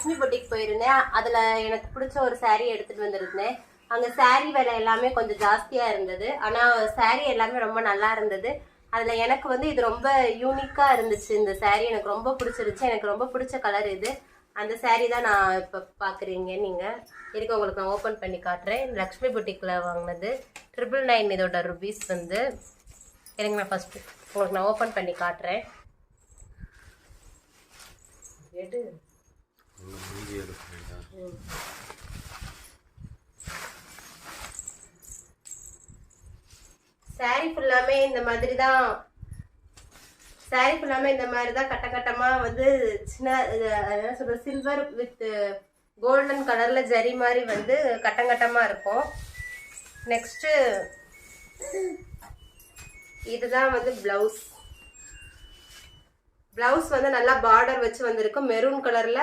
லக்ஷ்மி பொட்டிக்கு போயிருந்தேன். அதில் எனக்கு பிடிச்ச ஒரு saree எடுத்துகிட்டு வந்திருந்தேன். அங்கே saree விலை எல்லாமே கொஞ்சம் ஜாஸ்தியாக இருந்தது. ஆனால் saree எல்லாமே ரொம்ப நல்லா இருந்தது. அதில் எனக்கு வந்து இது ரொம்ப யூனிக்காக இருந்துச்சு. இந்த saree எனக்கு ரொம்ப பிடிச்சிருச்சு. எனக்கு ரொம்ப பிடிச்ச கலர் இது. அந்த saree தான் நான் இப்போ பார்க்குறீங்க நீங்கள் இதுக்கு உங்களுக்கு நான் ஓப்பன் பண்ணி காட்டுறேன். லக்ஷ்மி பொட்டிக்கில் வாங்கினது. ட்ரிபிள் நைன் இதோட ருபீஸ் வந்து. எனக்கு நான் ஃபஸ்ட்டு உங்களுக்கு நான் ஓப்பன் பண்ணி காட்டுறேன். எடு சாரி ஃபுல்லாமே இந்த மாதிரி தான் சாரி ஃபுல்லாமே இந்த மாதிரி தான் கட்ட கட்டமாக வந்து சின்ன இது, என்ன சில்வர் வித் கோல்டன் கலர்ல ஜரி மாதிரி வந்து கட்டங்கட்டமாக இருக்கும். நெக்ஸ்ட்டு இதுதான் வந்து பிளவுஸ் பிளவுஸ் வந்து நல்லா பார்டர் வச்சு வந்திருக்கு. மெரூன் கலரில்